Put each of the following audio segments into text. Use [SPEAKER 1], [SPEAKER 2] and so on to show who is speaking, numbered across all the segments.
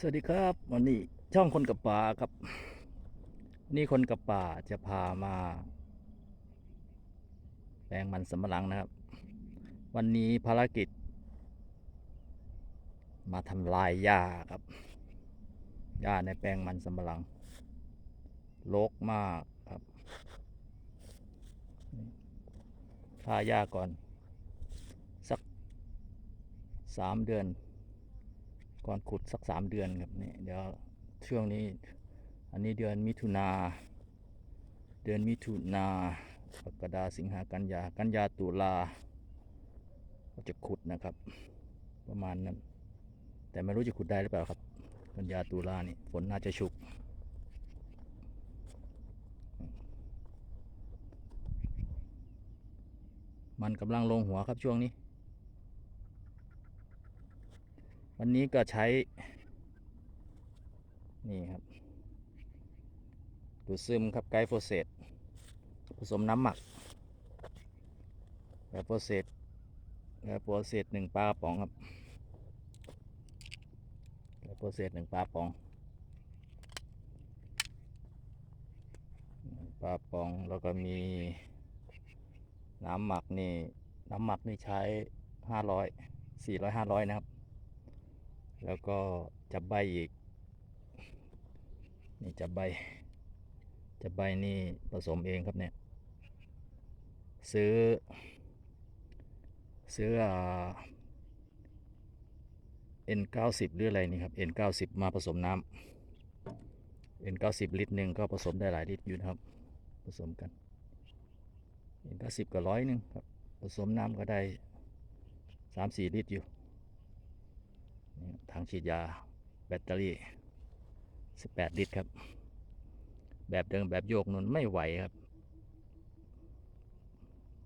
[SPEAKER 1] สวัสดีครับ วันนี้ช่องคนกับป่าครับ นี่คนกับป่าจะพามา แปลงมันสำปะหลังนะครับ วันนี้ภารกิจ มาทำลายหญ้าครับหญ้าในแปลงมันสำปะหลังรกมากครับฆ่าหญ้าก่อน สักสามเดือน ก่อนขุดสักสามเดือนครับนี่เดี๋ยวช่วงนี้ อันนี้เดือนมิถุนาเดือนมิถุนากรกฎาสิงหากันยากันยาตุลาก็จะขุดนะครับ ประมาณนั้น แต่ไม่รู้จะขุดได้หรือเปล่าครับ กันยาตุลานี่ฝนน่าจะชุกมันกำลังลงหัวครับช่วงนี้ วันนี้ก็ใช้ นี่ครับ ดูดซึมครับไกด์โฟเซตผสมน้ำหมักไกด์โฟเซตไกด์โฟเซตหนึ่งปลาป๋องครับไกด์โฟเซตหนึ่งปลาป๋องปลาป๋องแล้วก็มีน้ำหมักนี่ น้ำหมักนี่ใช้ห้าร้อยสี่ร้อยห้าร้อยนะครับ แล้วก็จับใบอีก นี่จับใบ จับใบนี่ผสมเองครับเนี่ย ซื้อ ซื้ออ่า N90 หรืออะไรนี่ครับ N90 มาผสมน้ำ N90 ลิตรหนึ่งก็ผสมได้หลายลิตรอยู่นะครับ ผสมกัน N90 ก็ร้อยหนึ่งครับ ผสมน้ำก็ได้สามสี่ลิตรอยู่ ถังฉีดยาแบตเตอรี่ 18 ลิตรครับ แบบเดิมแบบโยกนุนไม่ไหวครับ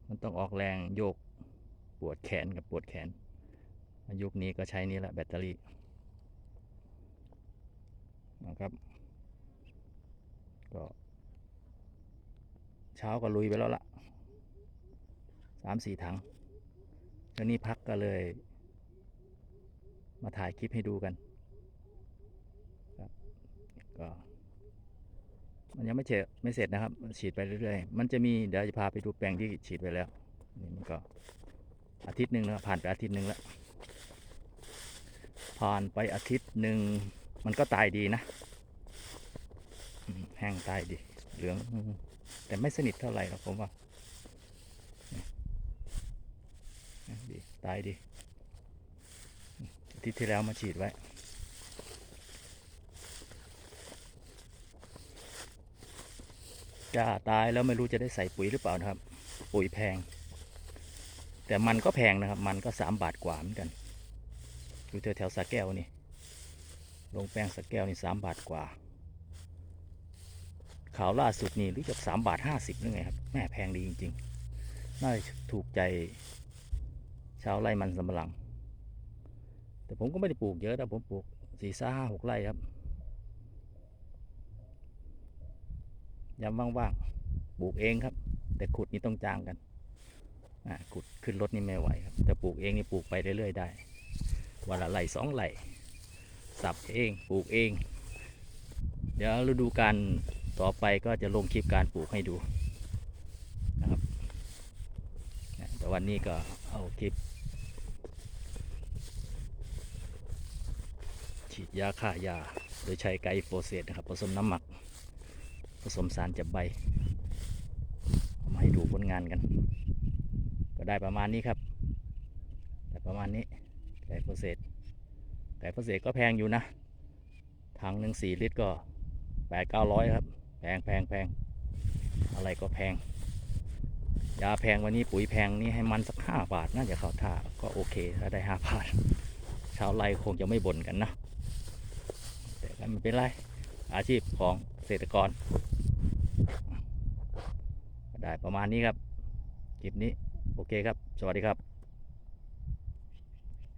[SPEAKER 1] มันต้องออกแรงโยกปวดแขนกับปวดแขน ยุคนี้ก็ใช้นี่แหละแบตเตอรี่นะครับก็เช้าก็ลุยไปแล้วล่ะสามสี่ถังแล้วนี่พักก็เลย มาถ่ายคลิปให้ดูกันครับก็มันยังไม่เสร็จไม่เสร็จนะครับ ฉีดไปเรื่อยๆ มันจะมีเดี๋ยวจะพาไปดูแปลงที่ฉีดไปแล้วนี่มันก็อาทิตย์หนึ่งแล้วผ่านไปอาทิตย์หนึ่งแล้วผ่านไปอาทิตย์หนึ่งมันก็ตายดีนะแห้งตายดี เหลือง แต่ไม่สนิทเท่าไหร่หรอกผมว่านี่ดีตายดี ทิตย์ที่แล้วมาฉีดไว้ จะตายแล้วไม่รู้จะได้ใส่ปุ๋ยหรือเปล่านะครับ ปุ๋ยแพง แต่มันก็แพงนะครับ มันก็สามบาทกว่าเหมือนกันอยู่แถวแถวสะแก้วนี่ ลงแป้งสะแก้วนี่สามบาทกว่าข่าวล่าสุดนี่รู้จักสามบาทห้าสิบนึงไงครับ แม่แพงดีจริงๆ น่าถูกใจชาวไร่มันสำปะหลัง แต่ผมก็ไม่ได้ปลูกเยอะนะผมปลูกสี่ซ่าห้าหกไร่ครับยามว่างๆปลูกเองครับ แต่ขุดนี่ต้องจ้างกันอ่าขุดขึ้นรถนี่ไม่ไหวครับ แต่ปลูกเองนี่ปลูกไปเรื่อยๆได้วันละไร่สองไร่สับเองปลูกเอง เดี๋ยวฤดูการต่อไปก็จะลงคลิปการปลูกให้ดูนะครับแต่วันนี้ก็เอาคลิป ฉีดยาฆ่าหญ้าโดยใช้ไกด์โฟเซตนะครับ ผสมน้ำหมัก ผสมสารจับใบ มาให้ดูผลงานกัน ก็ได้ประมาณนี้ครับได้ประมาณนี้ไกด์โฟเซตไกด์โฟเซตก็แพงอยู่นะ ถังหนึ่งสี่ลิตรก็แปดเก้าร้อยครับ แพงแพงแพงอะไรก็แพง ยาแพงวันนี้ปุ๋ยแพงนี่ให้มันสักห้าบาท น่าจะเข้าท่าก็โอเคถ้าได้ห้าบาทชาวไร่คงจะไม่บ่นกันนะ แต่ไม่เป็นไร อาชีพของเกษตรกร ได้ประมาณนี้ครับ คลิปนี้ โอเคครับ สวัสดีครับ